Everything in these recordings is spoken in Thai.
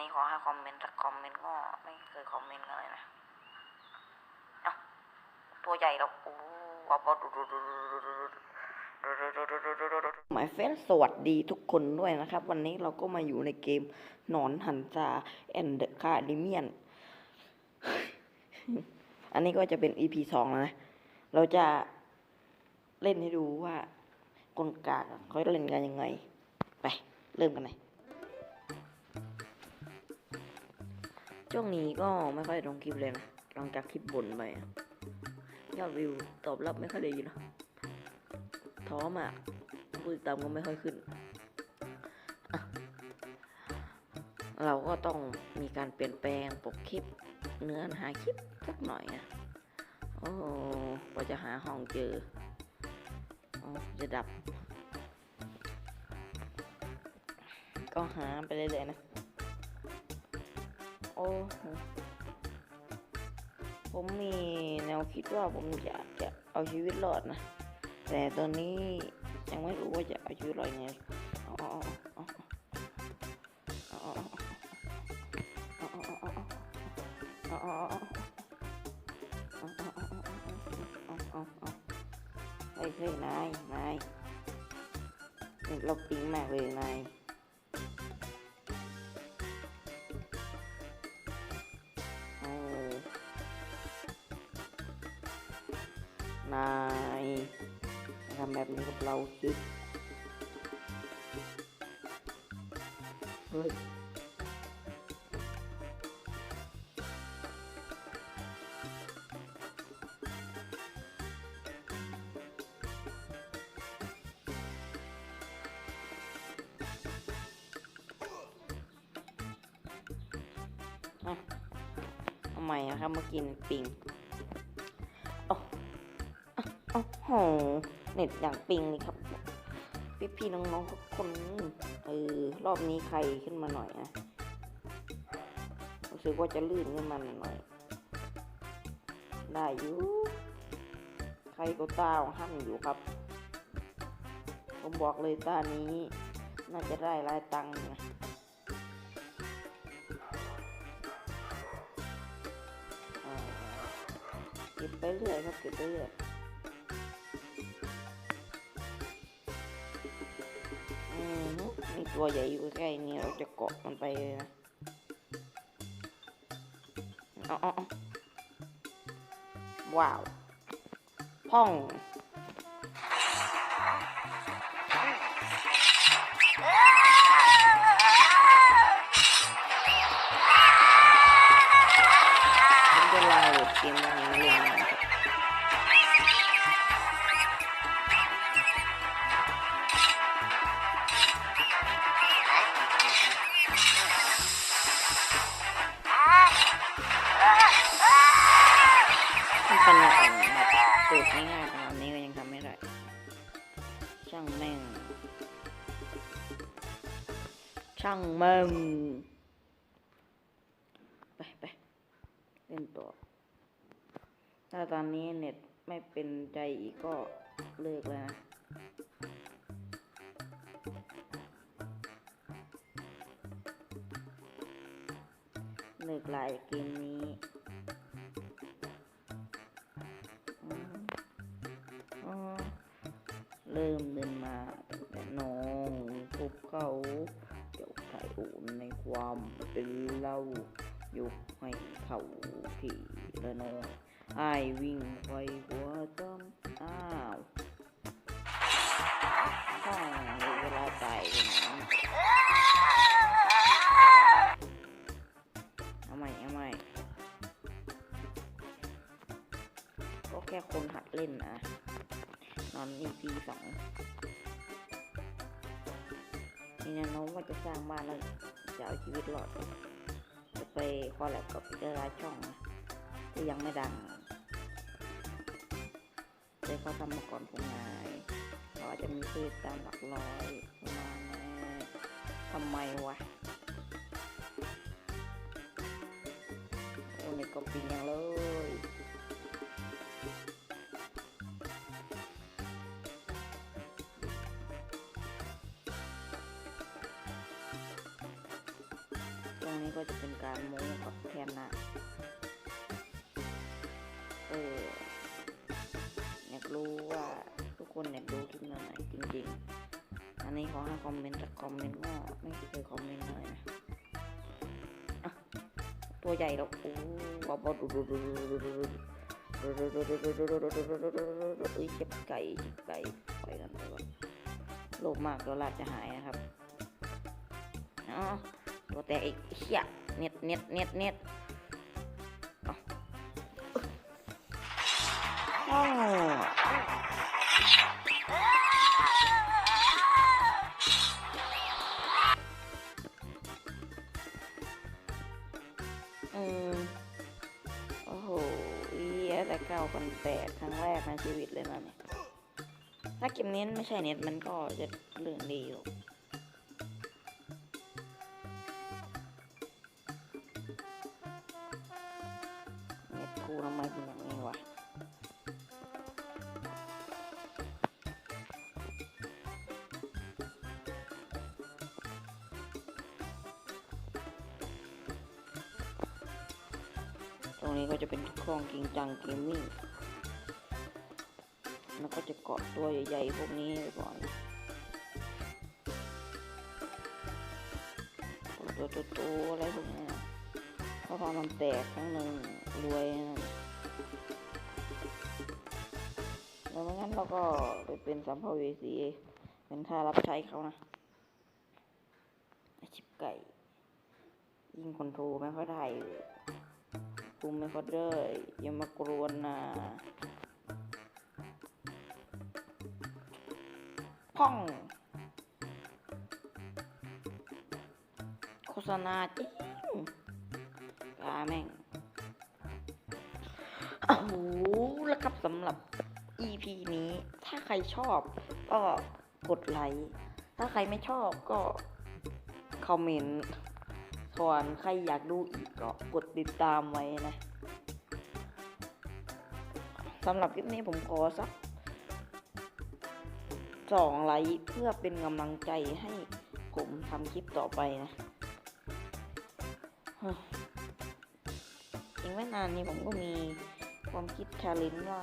นี้ขอให้คอมเมนต์สักคอมเมนต์ก็ไม่เคยคอมเมนต์กันเลยนะ เอ้า ตัวใหญ่แล้วโอ้ว้าวดูดูดูดูดูดูหมายเฟนสวัสดีทุกคนด้วยนะครับ วันนี้เราก็มาอยู่ในเกมหนอนหันซาแอนเดอะคาดิเมียน อันนี้ก็จะเป็น EP สองแล้วนะ เราจะเล่นให้ดูว่ากลกากเขาเล่นกันยังไง ไป เริ่มกันเลย ช่วงนี้ก็ไม่ค่อยลงคลิปเลยนะหลังจากคลิปบ่นไปยอดวิวตอบรับไม่ค่อยดีนะท้อมากผู้ติดตามก็ไม่ค่อยขึ้น เราก็ต้องมีการเปลี่ยนแปลงปกคลิป เนื้อหาคลิปสักหน่อยนะโอ้กว่าจะหาห้องเจออจะดับ ก็หาไปเรื่อยๆนะ โอ้ผมมีแนวคิดว่าผมอยากจะเอาชีวิตรอดนะ แต่ตอนนี้ยังไม่รู้ว่าจะเอาชีวิตรอดยังไงเฮ้ยนายนายเราปิ๊งมากเลยนาย นายทำแบบนี้กับเราสิเฮ้ยอะทำไมอะครับเมื่อกี้ปิง อ้โหเน็ตอย่างปิงเลยครับ พี่พี่น้องๆทุกคนเออรอบนี้ใครขึ้นมาหน่อยนะรู้สึกว่าจะลื่นขึ้นมาหน่อยได้อยู่ใครก็ต้าหั่นอยู่ครับ ผมบอกเลยตานี้น่าจะได้หลายตังค์นะอ่าเก็บไปเรื่อยครับเก็บไปเรื่อย ตัวใหญ่อยู่ใกล้ๆนี้เราจะเกาะมันไปเลยนะอ๋อว้าว พ่อง แบบเปิดง่ายๆขนาดนี้ก็ยังทำไม่ได้ ช่างแม่ง ช่างแม่ง ไปไปเล่นต่อ ถ้าตอนนี้เน็ตไม่เป็นใจอีกก็เลิกแล้วนะเลิกลน์เกมนี้ เขาเจ้าชายอุ่นในความเป็นเล่ายกให้เขาขี่ละน้องไอวิ่งไปหัวต้มอ้าวห้องเวลาตายนะเอาใหม่เอาใหม่ก็แค่คนหัดเล่นนะนอน EP สอง มีแนวโน้มว่าจะสร้างบ้านแล้วจะเอาชีวิตรอดจะไปคอลแลบกับอีกหลายช่องนะที่ยังไม่ดังแต่เขาทำมาก่อนผมไงเขาอาจจะมีเพจตามหลักร้อยประมาณนี้ทำไมวะโอ้เนี่ยก็ปิงยังเลย นี้ก็จะเป็นการโม้กับแทนนะเอออยากรู้ว่าทุกคนอยากดูคลิปแนวไหนจริงๆ อันนี้ขอให้คอมเมนต์แต่คอมเมนต์ก็ไม่เคยคอมเมนต์เลยนะตัวใหญ่แล้วโอ้บอบดูดูดูดูดูดูเอ้ยเจ็บไก่เจ็บไก่ปล่อยกันไปก่อนโลภมากแล้วลาดจะหายนะครับอ๋อ ตัวแตกอีกเฮียเน็ตเน็ตเน็ตเน็ตอ้อืมโอ้โหเหี้ยแต่เก้าพันแปดครั้งแรกในชีวิตเลยนะเนี่ยถ้าเกมนี้ไม่ใช่เน็ตมันก็จะเรื่องดีอยู่ เน็ตกูทำไมเป็นอย่างนี้วะตรงนี้ก็จะเป็นคลองกิงจังเกมมิ่งแล้วก็จะเกาะตัวใหญ่ๆพวกนี้ไปก่อนตัวตัวตัวๆอะไรพวกนี้เพราะพอมันแตกครั้งหนึ่งรวยนะ แล้วไม่งั้นเราก็ไปเป็นสัมภเวสีเป็นค่ารับใช้เขานะอาชิบไก่ ยิงคนโทรไม่ค่อยได้เลยคุมไม่ค่อยได้อย่ามากรวนนะพ่องโฆษณาจริงกาแม่งโอ้โหแล้วครับสำหรับ EP นี้ถ้าใครชอบก็กดไลค์ ถ้าใครไม่ชอบก็คอมเมนต์ส่วนใครอยากดูอีกก็กดติดตามไว้นะสำหรับคลิปนี้ผมขอสักสองไลค์เพื่อเป็นกำลังใจให้ผมทำคลิปต่อไปนะยอีกไม่นานนี้ผมก็มีความคิดชาเลนจ์ว่า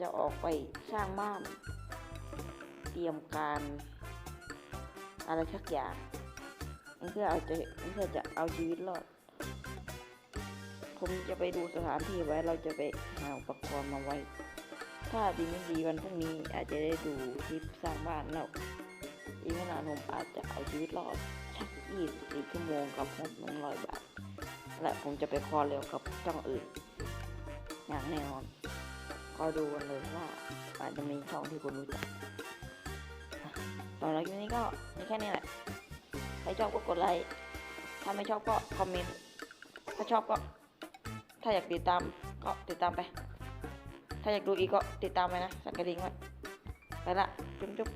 จะออกไปสร้างบ้าน เตรียมการอะไรสักอย่างเพื่อเอาจะเพื่อจะเอาชีวิตรอด ผมจะไปดูสถานที่ไว้เราจะไปหาอุปกรณ์มาไว้ ถ้าดีไม่ดีวันพรุ่งนี้อาจจะได้ดูคลิปสร้างบ้านแล้วอีกไม่นานผมอาจจะเอาชีวิตรอดชัก24ชั่วโมงกับงบ100บาทและผมจะไปคอเร็วกับช่องอื่นอย่างแน่นอน ก็ดูกันเลยว่าอาจจะมีช่องที่คุณรู้จักอะตอนคลิปนี้ก็มีแค่นี้แหละ ใครชอบก็กดไลค์ ถ้าไม่ชอบก็คอมเมนต์ ถ้าชอบก็ ถ้าอยากติดตามก็ติดตามไป ถ้าอยากดูอีกก็ติดตามไปนะ สักกระดิ่งไว้ ไปละ จุ๊บจุ๊บ